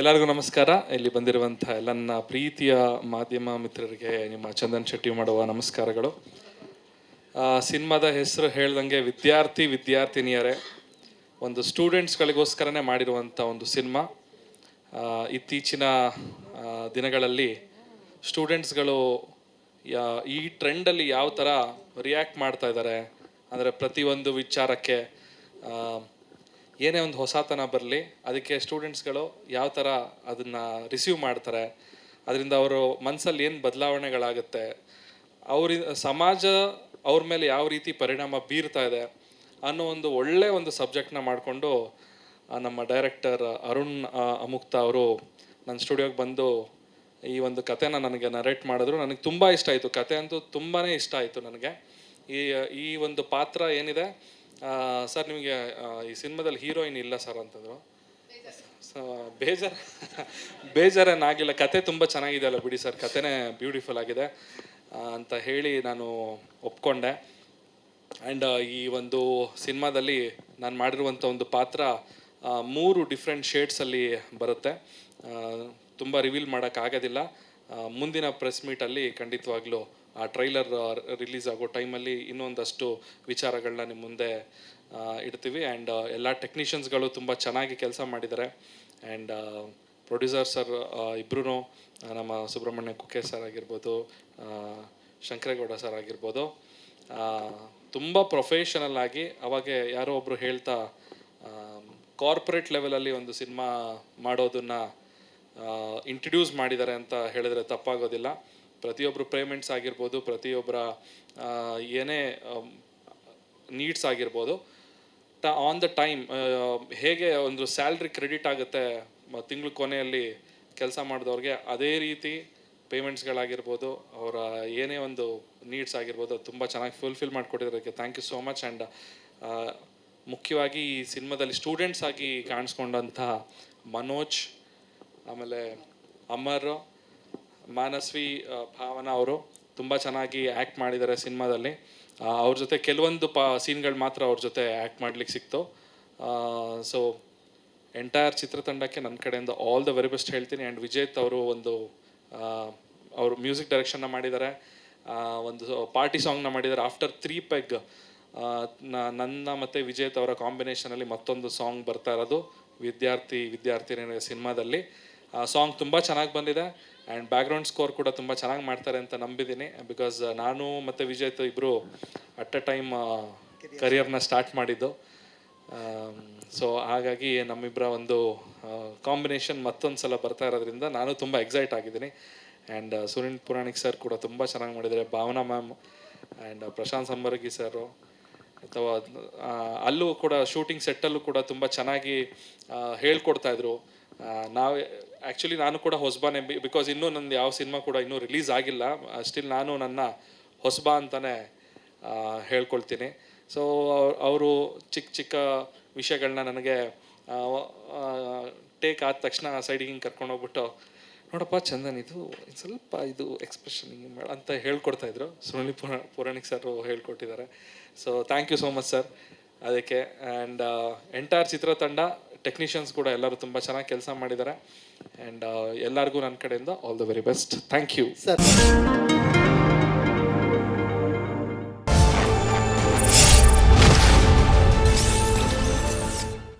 ಎಲ್ಲರಿಗೂ ನಮಸ್ಕಾರ. ಇಲ್ಲಿ ಬಂದಿರುವಂತಹ ಎಲ್ಲ ನನ್ನ ಪ್ರೀತಿಯ ಮಾಧ್ಯಮ ಮಿತ್ರರಿಗೆ ನಿಮ್ಮ ಚಂದನ್ ಶೆಟ್ಟಿ ಮಾಡುವ ನಮಸ್ಕಾರಗಳು. ಸಿನಿಮಾದ ಹೆಸರು ಹೇಳ್ದಂಗೆ ವಿದ್ಯಾರ್ಥಿ ವಿದ್ಯಾರ್ಥಿನಿಯರೇ, ಒಂದು ಸ್ಟೂಡೆಂಟ್ಸ್ಗಳಿಗೋಸ್ಕರನೇ ಮಾಡಿರುವಂಥ ಒಂದು ಸಿನಿಮಾ. ಇತ್ತೀಚಿನ ದಿನಗಳಲ್ಲಿ ಸ್ಟೂಡೆಂಟ್ಸ್ಗಳು ಈ ಟ್ರೆಂಡಲ್ಲಿ ಯಾವ ಥರ ರಿಯಾಕ್ಟ್ ಮಾಡ್ತಾ ಇದ್ದಾರೆ, ಅಂದರೆ ಪ್ರತಿಯೊಂದು ವಿಚಾರಕ್ಕೆ ಏನೇ ಒಂದು ಹೊಸತನ ಬರಲಿ, ಅದಕ್ಕೆ ಸ್ಟೂಡೆಂಟ್ಸ್ಗಳು ಯಾವ ಥರ ಅದನ್ನು ರಿಸೀವ್ ಮಾಡ್ತಾರೆ, ಅದರಿಂದ ಅವರು ಮನಸ್ಸಲ್ಲಿ ಏನು ಬದಲಾವಣೆಗಳಾಗುತ್ತೆ, ಅವ್ರ, ಸಮಾಜ ಅವ್ರ ಮೇಲೆ ಯಾವ ರೀತಿ ಪರಿಣಾಮ ಬೀರ್ತಾ ಇದೆ ಅನ್ನೋ ಒಂದು ಒಳ್ಳೆ ಒಂದು ಸಬ್ಜೆಕ್ಟ್ನ ಮಾಡಿಕೊಂಡು ನಮ್ಮ ಡೈರೆಕ್ಟರ್ ಅರುಣ್ ಅಮುಕ್ತ ಅವರು ನನ್ನ ಸ್ಟುಡಿಯೋಗೆ ಬಂದು ಈ ಒಂದು ಕಥೆನ ನನಗೆ ನರೇಟ್ ಮಾಡಿದ್ರು. ನನಗೆ ತುಂಬ ಇಷ್ಟ ಆಯಿತು. ಕತೆ ಅಂತೂ ತುಂಬಾ ಇಷ್ಟ ಆಯಿತು ನನಗೆ. ಈ ಈ ಒಂದು ಪಾತ್ರ ಏನಿದೆ ಸರ್, ನಿಮಗೆ ಈ ಸಿನಿಮಾದಲ್ಲಿ ಹೀರೋಯಿನ್ ಇಲ್ಲ ಸರ್ ಅಂತಂದರು. ಬೇಜಾರ ಬೇಜಾರೇನಾಗಿಲ್ಲ ಕತೆ ತುಂಬ ಚೆನ್ನಾಗಿದೆ ಅಲ್ಲ ಬಿಡಿ ಸರ್. ಕತೆನೇ ಬ್ಯೂಟಿಫುಲ್ ಆಗಿದೆ. ಅಂತ ಹೇಳಿ ನಾನು ಒಪ್ಕೊಂಡೆ. ಆ್ಯಂಡ್ ಈ ಒಂದು ಸಿನಿಮಾದಲ್ಲಿ ನಾನು ಮಾಡಿರುವಂಥ ಒಂದು ಪಾತ್ರ ಮೂರು ಡಿಫ್ರೆಂಟ್ ಶೇಡ್ಸಲ್ಲಿ ಬರುತ್ತೆ. ತುಂಬ ರಿವೀಲ್ ಮಾಡೋಕ್ಕಾಗೋದಿಲ್ಲ ಮುಂದಿನ ಪ್ರೆಸ್ ಮೀಟಲ್ಲಿ ಖಂಡಿತವಾಗ್ಲೂ ಆ ಟ್ರೈಲರ್ ರಿಲೀಸ್ ಆಗೋ ಟೈಮಲ್ಲಿ ಇನ್ನೊಂದಷ್ಟು ವಿಚಾರಗಳನ್ನ ನಿಮ್ಮ ಮುಂದೆ ಇಡ್ತೀವಿ. ಆ್ಯಂಡ್ ಎಲ್ಲ ಟೆಕ್ನಿಷಿಯನ್ಸ್ಗಳು ತುಂಬ ಚೆನ್ನಾಗಿ ಕೆಲಸ ಮಾಡಿದ್ದಾರೆ ಆ್ಯಂಡ್ ಪ್ರೊಡ್ಯೂಸರ್ ಸರ್ ಇಬ್ಬರೂ ನಮ್ಮ ಸುಬ್ರಹ್ಮಣ್ಯ ಕುಕ್ಕೆ ಸರ್ ಆಗಿರ್ಬೋದು ಶಂಕರೇಗೌಡ ಸರ್ ಆಗಿರ್ಬೋದು ತುಂಬ ಪ್ರೊಫೆಷನಲ್ ಆಗಿ ಅವಾಗೆ ಯಾರೋ ಒಬ್ಬರು ಹೇಳ್ತಾ ಕಾರ್ಪೊರೇಟ್ ಲೆವೆಲಲ್ಲಿ ಒಂದು ಸಿನಿಮಾ ಮಾಡೋದನ್ನು ಇಂಟ್ರಡ್ಯೂಸ್ ಮಾಡಿದ್ದಾರೆ ಅಂತ ಹೇಳಿದ್ರೆ ತಪ್ಪಾಗೋದಿಲ್ಲ. ಪ್ರತಿಯೊಬ್ಬರು ಪೇಮೆಂಟ್ಸ್ ಆಗಿರ್ಬೋದು ಪ್ರತಿಯೊಬ್ಬರ ಏನೇ ನೀಡ್ಸ್ ಆಗಿರ್ಬೋದು ಟ ಆನ್ ದ ಟೈಮ್ ಹೇಗೆ ಒಂದು ಸ್ಯಾಲ್ರಿ ಕ್ರೆಡಿಟ್ ಆಗುತ್ತೆ ತಿಂಗಳ ಕೊನೆಯಲ್ಲಿ ಕೆಲಸ ಮಾಡಿದವ್ರಿಗೆ, ಅದೇ ರೀತಿ ಪೇಮೆಂಟ್ಸ್ಗಳಾಗಿರ್ಬೋದು ಅವರ ಏನೇ ಒಂದು ನೀಡ್ಸ್ ಆಗಿರ್ಬೋದು, ಅದು ತುಂಬ ಚೆನ್ನಾಗಿ fulfil ಮಾಡಿಕೊಟ್ಟಿರೋದಕ್ಕೆ thank you so much and ಮುಖ್ಯವಾಗಿ ಈ ಸಿನಿಮಾದಲ್ಲಿ ಸ್ಟೂಡೆಂಟ್ಸ್ ಆಗಿ ಕಾಣಿಸ್ಕೊಂಡಂತಹ ಮನೋಜ್, ಆಮೇಲೆ ಅಮರ್ ಮಾನಸ್ವಿ ಭಾವನಾ ಅವರು ತುಂಬ ಚೆನ್ನಾಗಿ ಆ್ಯಕ್ಟ್ ಮಾಡಿದ್ದಾರೆ ಸಿನಿಮಾದಲ್ಲಿ. ಅವ್ರ ಜೊತೆ ಕೆಲವೊಂದು ಪ, ಸೀನ್ಗಳು ಮಾತ್ರ ಅವ್ರ ಜೊತೆ ಆ್ಯಕ್ಟ್ ಮಾಡ್ಲಿಕ್ಕೆ ಸಿಕ್ತು. ಸೊ ಎಂಟೈರ್ ಚಿತ್ರತಂಡಕ್ಕೆ ನನ್ನ ಕಡೆಯಿಂದ ಆಲ್ ದ ವೆರಿ ಬೆಸ್ಟ್ ಹೇಳ್ತೀನಿ. ಆ್ಯಂಡ್ ವಿಜೇತ್ ಅವರು ಒಂದು ಅವರು ಮ್ಯೂಸಿಕ್ ಡೈರೆಕ್ಷನ್ನ ಮಾಡಿದ್ದಾರೆ. ಒಂದು ಪಾರ್ಟಿ ಸಾಂಗ್ನ ಮಾಡಿದ್ದಾರೆ. ಆಫ್ಟರ್ ತ್ರೀ ಪೆಗ್ ನನ್ನ ಮತ್ತು ವಿಜೇತ್ ಅವರ ಕಾಂಬಿನೇಷನಲ್ಲಿ ಮತ್ತೊಂದು ಸಾಂಗ್ ಬರ್ತಾ ಇರೋದು. ವಿದ್ಯಾರ್ಥಿ ವಿದ್ಯಾರ್ಥಿನಿ ಸಿನಿಮಾದಲ್ಲಿ. ಸಾಂಗ್ ತುಂಬ ಚೆನ್ನಾಗಿ ಬಂದಿದೆ. ಆ್ಯಂಡ್ ಬ್ಯಾಕ್ಗ್ರೌಂಡ್ ಸ್ಕೋರ್ ಕೂಡ ತುಂಬ ಚೆನ್ನಾಗಿ ಮಾಡ್ತಾರೆ ಅಂತ ನಂಬಿದ್ದೀನಿ ಬಿಕಾಸ್ ನಾನು ಮತ್ತು ವಿಜೇತ ಇಬ್ಬರು ಅಟ್ ಅ ಟೈಮ್ ಕರಿಯರ್ನ ಸ್ಟಾರ್ಟ್ ಮಾಡಿದ್ದು. ಸೊ ಹಾಗಾಗಿ ನಮ್ಮಿಬ್ಬರ ಒಂದು ಕಾಂಬಿನೇಷನ್ ಮತ್ತೊಂದು ಸಲ ಬರ್ತಾ ಇರೋದ್ರಿಂದ ನಾನು ತುಂಬ ಎಕ್ಸೈಟ್ ಆಗಿದ್ದೀನಿ. ಆ್ಯಂಡ್ ಸುನಿಲ್ ಪುರಾಣಿಕ್ ಸರ್ ಕೂಡ ತುಂಬ ಚೆನ್ನಾಗಿ ಮಾಡಿದ್ದಾರೆ, Bhavana ma'am and Prashanth Sambargi sir ಅಥವಾ ಅಲ್ಲೂ ಕೂಡ ಶೂಟಿಂಗ್ ಸೆಟ್ಟಲ್ಲೂ ಕೂಡ ತುಂಬ ಚೆನ್ನಾಗಿ ಹೇಳ್ಕೊಡ್ತಾಯಿದ್ರು ನಾವು ಆ್ಯಕ್ಚುಲಿ ನಾನು ಕೂಡ ಹೊಸಬಾನೆ ಬಿಕಾಸ್ ಇನ್ನೂ ನಂದು ಯಾವ ಸಿನಿಮಾ ಕೂಡ ಇನ್ನೂ ರಿಲೀಸ್ ಆಗಿಲ್ಲ. ಸ್ಟಿಲ್ ನಾನು ನನ್ನ ಹೊಸಬ ಅಂತಲೇ ಹೇಳ್ಕೊಳ್ತೀನಿ. ಸೊ ಅವರು ಚಿಕ್ಕ ಚಿಕ್ಕ ವಿಷಯಗಳನ್ನ ನನಗೆ ಟೇಕ್ ಆದ ತಕ್ಷಣ ಸೈಡಿಗೆ ಹಿಂಗೆ ಕರ್ಕೊಂಡು ಹೋಗ್ಬಿಟ್ಟು, ನೋಡಪ್ಪ ಚಂದನ್, ಇದು ಸ್ವಲ್ಪ ಇದು ಎಕ್ಸ್ಪ್ರೆಷನ್ ಹಿಂಗೆ ಮಾಡು ಅಂತ ಹೇಳ್ಕೊಡ್ತಾ ಇದ್ರು. ಪುರ ಪುರಾಣಿಕ್ ಸರ್ ಹೇಳ್ಕೊಟ್ಟಿದ್ದಾರೆ. So thank you so much sir ಅದಕ್ಕೆ ಆ್ಯಂಡ್ ಎಂಟೈರ್ ಚಿತ್ರತಂಡ ಟೆಕ್ನಿಷಿಯನ್ಸ್ ಕೂಡ ಎಲ್ಲರೂ ತುಂಬ ಚೆನ್ನಾಗಿ ಕೆಲಸ ಮಾಡಿದ್ದಾರೆ ಆ್ಯಂಡ್ ಎಲ್ಲರಿಗೂ ನನ್ನ ಕಡೆಯಿಂದ all the very best thank you sir.